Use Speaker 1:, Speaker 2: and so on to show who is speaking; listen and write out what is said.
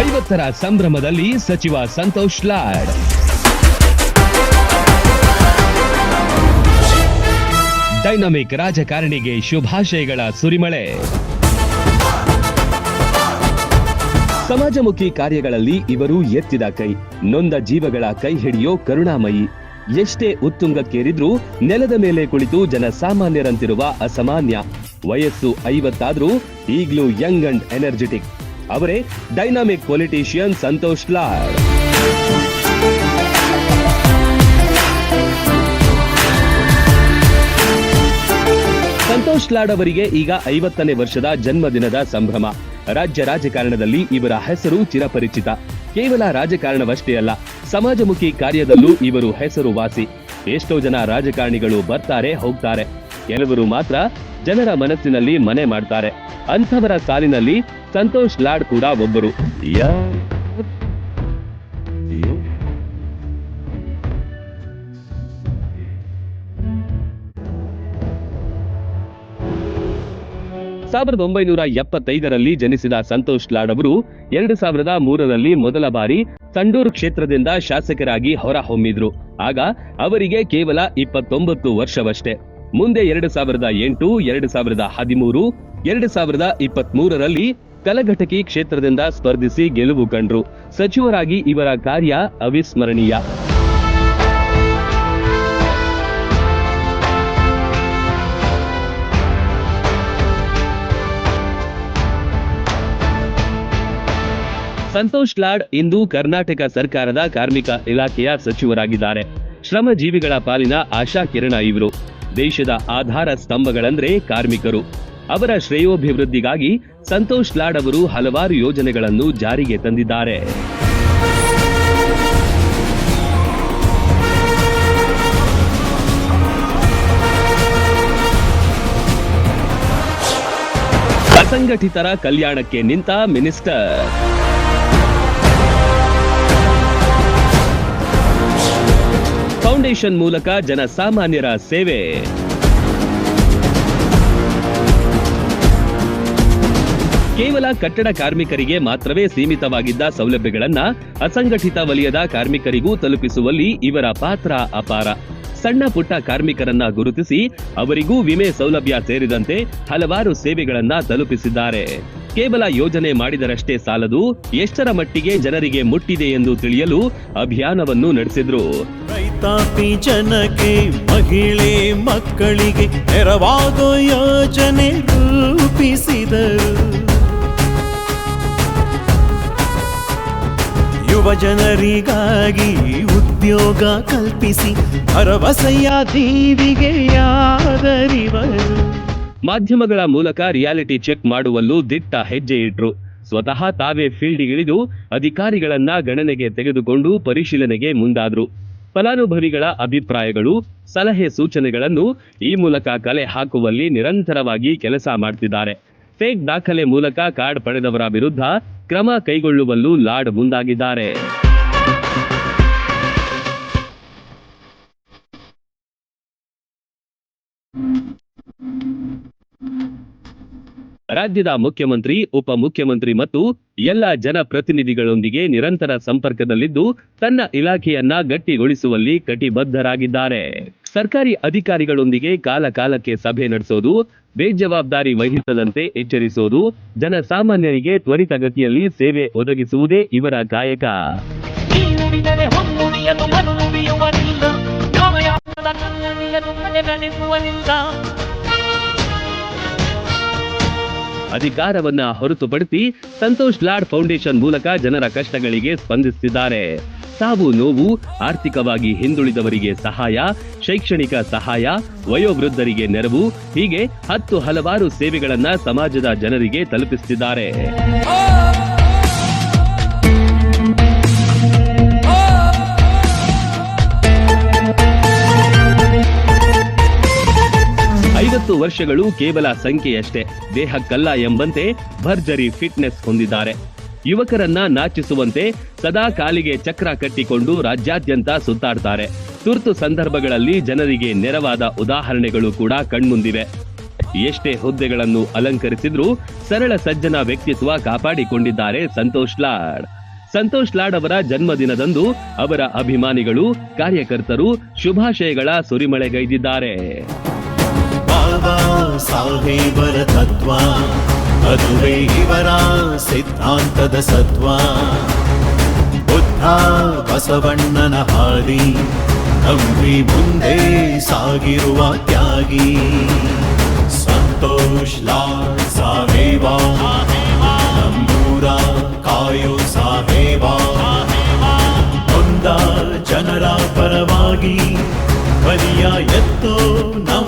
Speaker 1: ಐವತ್ತರ ಸಂಭ್ರಮದಲ್ಲಿ ಸಚಿವ ಸಂತೋಷ್ ಲಾಡ್. ಡೈನಾಮಿಕ್ ರಾಜಕಾರಣಿಗೆ ಶುಭಾಶಯಗಳ ಸುರಿಮಳೆ. ಸಮಾಜಮುಖಿ ಕಾರ್ಯಗಳಲ್ಲಿ ಇವರು ಎತ್ತಿದ ಕೈ, ನೊಂದ ಜೀವಗಳ ಕೈ ಹಿಡಿಯೋ ಕರುಣಾಮಯಿ. ಎಷ್ಟೇ ಉತ್ತುಂಗಕ್ಕೇರಿದ್ರೂ ನೆಲದ ಮೇಲೆ ಕುಳಿತು ಜನಸಾಮಾನ್ಯರಂತಿರುವ ಅಸಾಮಾನ್ಯ. ವಯಸ್ಸು ಐವತ್ತಾದ್ರೂ ಈಗ್ಲೂ ಯಂಗ್ ಅಂಡ್ ಎನರ್ಜೆಟಿಕ್. ಅವರೇ ಡೈನಾಮಿಕ್ ಪೊಲಿಟಿಷಿಯನ್ ಸಂತೋಷ್ ಲಾಡ್ ಸಂತೋಷ್ ಲಾಡ್ ಅವರಿಗೆ ಈಗ ಐವತ್ತನೇ ವರ್ಷದ ಜನ್ಮದಿನದ ಸಂಭ್ರಮ. ರಾಜ್ಯ ರಾಜಕಾರಣದಲ್ಲಿ ಇವರ ಹೆಸರು ಚಿರಪರಿಚಿತ. ಕೇವಲ ರಾಜಕಾರಣವಷ್ಟೇ ಅಲ್ಲ, ಸಮಾಜಮುಖಿ ಕಾರ್ಯದಲ್ಲೂ ಇವರು ಹೆಸರು ವಾಸಿ ಎಷ್ಟೋ ಜನ ರಾಜಕಾರಣಿಗಳು ಬರ್ತಾರೆ, ಹೋಗ್ತಾರೆ. ಕೆಲವರು ಮಾತ್ರ ಜನರ ಮನಸ್ಸಿನಲ್ಲಿ ಮನೆ ಮಾಡ್ತಾರೆ. ಅಂಥವರ ಸಾಲಿನಲ್ಲಿ ಸಂತೋಷ್ ಲಾಡ್ ಕೂಡ ಒಬ್ಬರು. ಸಾವಿರದ ಒಂಬೈನೂರ ಎಪ್ಪತ್ತೈದರಲ್ಲಿ ಜನಿಸಿದ ಸಂತೋಷ್ ಲಾಡ್ ಅವರು ಎರಡು ಸಾವಿರದ ಮೂರರಲ್ಲಿ ಮೊದಲ ಬಾರಿ ತಂಡೂರು ಕ್ಷೇತ್ರದಿಂದ ಶಾಸಕರಾಗಿ ಹೊರಹೊಮ್ಮಿದ್ರು. ಆಗ ಅವರಿಗೆ ಕೇವಲ ಇಪ್ಪತ್ತೊಂಬತ್ತು ವರ್ಷವಷ್ಟೇ. ಮುಂದೆ ಎರಡು ಸಾವಿರದ ಎಂಟು, ಎರಡು ಸಾವಿರದ ಹದಿಮೂರು, ಎರಡು ಸಾವಿರದ ಇಪ್ಪತ್ತ್ ಮೂರರಲ್ಲಿ ಕಲಘಟಕಿ ಕ್ಷೇತ್ರದಿಂದ ಸ್ಪರ್ಧಿಸಿ ಗೆಲುವು ಕಂಡ್ರು. ಸಚಿವರಾಗಿ ಇವರ ಕಾರ್ಯ ಅವಿಸ್ಮರಣೀಯ. ಸಂತೋಷ್ ಲಾಡ್ ಇಂದು ಕರ್ನಾಟಕ ಸರ್ಕಾರದ ಕಾರ್ಮಿಕ ಇಲಾಖೆಯ ಸಚಿವರಾಗಿದ್ದಾರೆ. ಶ್ರಮಜೀವಿಗಳ ಪಾಲಿನ ಆಶಾ ಕಿರಣ ಇವರು. ದೇಶದ ಆಧಾರ ಸ್ತಂಭಗಳಂದ್ರೆ ಕಾರ್ಮಿಕರು. ಅವರ ಶ್ರೇಯೋಭಿವೃದ್ಧಿಗಾಗಿ ಸಂತೋಷ್ ಲಾಡ್ ಅವರು ಹಲವಾರು ಯೋಜನೆಗಳನ್ನು ಜಾರಿಗೆ ತಂದಿದ್ದಾರೆ. ಅಸಂಘಟಿತರ ಕಲ್ಯಾಣಕ್ಕೆ ನಿಂತ ಮಿನಿಸ್ಟರ್. ಫೌಂಡೇಶನ್ ಮೂಲಕ ಜನಸಾಮಾನ್ಯರ ಸೇವೆ. ಕೇವಲ ಕಟ್ಟಡ ಕಾರ್ಮಿಕರಿಗೆ ಮಾತ್ರವೇ ಸೀಮಿತವಾಗಿದ್ದ ಸೌಲಭ್ಯಗಳನ್ನ ಅಸಂಘಟಿತ ವಲಯದ ಕಾರ್ಮಿಕರಿಗೂ ತಲುಪಿಸುವಲ್ಲಿ ಇವರ ಪಾತ್ರ ಅಪಾರ. ಸಣ್ಣ ಪುಟ್ಟ ಕಾರ್ಮಿಕರನ್ನ ಗುರುತಿಸಿ ಅವರಿಗೂ ವಿಮೆ ಸೌಲಭ್ಯ ಸೇರಿದಂತೆ ಹಲವಾರು ಸೇವೆಗಳನ್ನ ತಲುಪಿಸಿದ್ದಾರೆ. ಕೇವಲ ಯೋಜನೆ ಮಾಡಿದರಷ್ಟೇ ಸಾಲದು, ಎಷ್ಟರ ಮಟ್ಟಿಗೆ ಜನರಿಗೆ ಮುಟ್ಟಿದೆ ಎಂದು ತಿಳಿಯಲು ಅಭಿಯಾನವನ್ನು ನಡೆಸಿದ್ರು.
Speaker 2: ರೈತಾಪಿ ಜನಕ್ಕೆ, ಮಹಿಳೆ ಮಕ್ಕಳಿಗೆ ನೆರವಾಗೋ ಯೋಜನೆ ರೂಪಿಸಿದರು. ಯುವ ಜನರಿಗಾಗಿ ಉದ್ಯೋಗ ಕಲ್ಪಿಸಿ, ಭರವಸೆಯ ದೀವಿಗೆ ಯಾದರಿವರು
Speaker 1: ಮಾಧ್ಯಮಗಳ ಮೂಲಕ ರಿಯಾಲಿಟಿ ಚೆಕ್ ಮಾಡುವಲ್ಲೂ ದಿಟ್ಟ ಹೆಜ್ಜೆ ಇಟ್ರು. ಸ್ವತಃ ತಾವೇ ಫೀಲ್ಡ್ಗಿಳಿದು ಅಧಿಕಾರಿಗಳನ್ನ ಗಣನೆಗೆ ತೆಗೆದುಕೊಂಡು ಪರಿಶೀಲನೆಗೆ ಮುಂದಾದ್ರು. ಫಲಾನುಭವಿಗಳ ಅಭಿಪ್ರಾಯಗಳು, ಸಲಹೆ ಸೂಚನೆಗಳನ್ನು ಈ ಮೂಲಕ ಕಲೆ ಹಾಕುವಲ್ಲಿ ನಿರಂತರವಾಗಿ ಕೆಲಸ ಮಾಡ್ತಿದ್ದಾರೆ. ಫೇಕ್ ದಾಖಲೆ ಮೂಲಕ ಕಾರ್ಡ್ ಪಡೆದವರ ವಿರುದ್ಧ ಕ್ರಮ ಕೈಗೊಳ್ಳುವಲ್ಲೂ ಲಾಡ್ ಮುಂದಾಗಿದ್ದಾರೆ. ರಾಜ್ಯದ ಮುಖ್ಯಮಂತ್ರಿ ಉಪಮುಖ್ಯಮಂತ್ರಿ ಮತ್ತು ಎಲ್ಲ ಜನಪ್ರತಿನಿಧಿಗಳೊಂದಿಗೆ ನಿರಂತರ ಸಂಪರ್ಕದಲ್ಲಿದ್ದು ತನ್ನ ಇಲಾಖೆಯನ್ನ ಗಟ್ಟಿಗೊಳಿಸುವಲ್ಲಿ ಕಟಿಬದ್ಧರಾಗಿದ್ದಾರೆ. ಸರ್ಕಾರಿ ಅಧಿಕಾರಿಗಳೊಂದಿಗೆ ಕಾಲಕಾಲಕ್ಕೆ ಸಭೆ ನಡೆಸೋದು, ಬೇಜವಾಬ್ದಾರಿ ವಹಿಸದಂತೆ ಎಚ್ಚರಿಸೋದು, ಜನಸಾಮಾನ್ಯರಿಗೆ ತ್ವರಿತಗತಿಯಲ್ಲಿ ಸೇವೆ ಒದಗಿಸುವುದೇ ಇವರ ಕಾಯಕ. ಅಧಿಕಾರವನ್ನ ಹೊರತುಪಡಿಸಿ ಸಂತೋಷ್ ಲಾಡ್ ಫೌಂಡೇಶನ್ ಮೂಲಕ ಜನರ ಕಷ್ಟಗಳಿಗೆ ಸ್ಪಂದಿಸುತ್ತಿದ್ದಾರೆ. ಸಾವು ನೋವು, ಆರ್ಥಿಕವಾಗಿ ಹಿಂದುಳಿದವರಿಗೆ ಸಹಾಯ, ಶೈಕ್ಷಣಿಕ ಸಹಾಯ, ವಯೋವೃದ್ಧರಿಗೆ ನೆರವು, ಹೀಗೆ ಹತ್ತು ಹಲವಾರು ಸೇವೆಗಳನ್ನ ಸಮಾಜದ ಜನರಿಗೆ ತಲುಪಿಸುತ್ತಿದ್ದಾರೆ. ವರ್ಷಗಳು ಕೇವಲ ಸಂಖ್ಯೆಯಷ್ಟೇ. ದೇಹಕ್ಕಲ್ಲ ಎಂಬಂತೆ ಭರ್ಜರಿ ಫಿಟ್ನೆಸ್ ಹೊಂದಿದ್ದಾರೆ. ಯುವಕರನ್ನ ನಾಚಿಸುವಂತೆ ಸದಾ ಕಾಲಿಗೆ ಚಕ್ರ ಕಟ್ಟಿಕೊಂಡು ರಾಜ್ಯಾದ್ಯಂತ ಸುತ್ತಾಡ್ತಾರೆ. ತುರ್ತು ಸಂದರ್ಭಗಳಲ್ಲಿ ಜನರಿಗೆ ನೆರವಾದ ಉದಾಹರಣೆಗಳು ಕೂಡ ಕಣ್ಮುಂದಿವೆ. ಎಷ್ಟೇ ಹುದ್ದೆಗಳನ್ನು ಅಲಂಕರಿಸಿದ್ರೂ ಸರಳ ಸಜ್ಜನ ವ್ಯಕ್ತಿತ್ವ ಕಾಪಾಡಿಕೊಂಡಿದ್ದಾರೆ ಸಂತೋಷ್ ಲಾಡ್. ಸಂತೋಷ್ ಲಾಡ್ ಅವರ ಜನ್ಮದಿನದಂದು ಅವರ ಅಭಿಮಾನಿಗಳು, ಕಾರ್ಯಕರ್ತರು ಶುಭಾಶಯಗಳ ಸುರಿಮಳೆಗೈದಿದ್ದಾರೆ.
Speaker 2: ಬಾಬಾ ಸಾಹೇಬರ ತತ್ವ. ಅದುವೇ ಇವರ ಸಿದ್ಧಾಂತದ ಸತ್ವ. ಬುದ್ಧ ಬಸವಣ್ಣನ ಹಾದಿ ನಂಬಿ ಮುಂದೆ ಸಾಗಿರುವ ತ್ಯಾಗಿ. ಸಂತೋಷ್ ಲಾಡ್ ಸಾಹೇಬ ನಂಬೂರ ಕಾಯೋ ಸಾಹೇಬ. ನೊಂದ ಜನರ ಪರವಾಗಿ ಬಲಿಯ ಎತ್ತೋ ನಮ್ಮ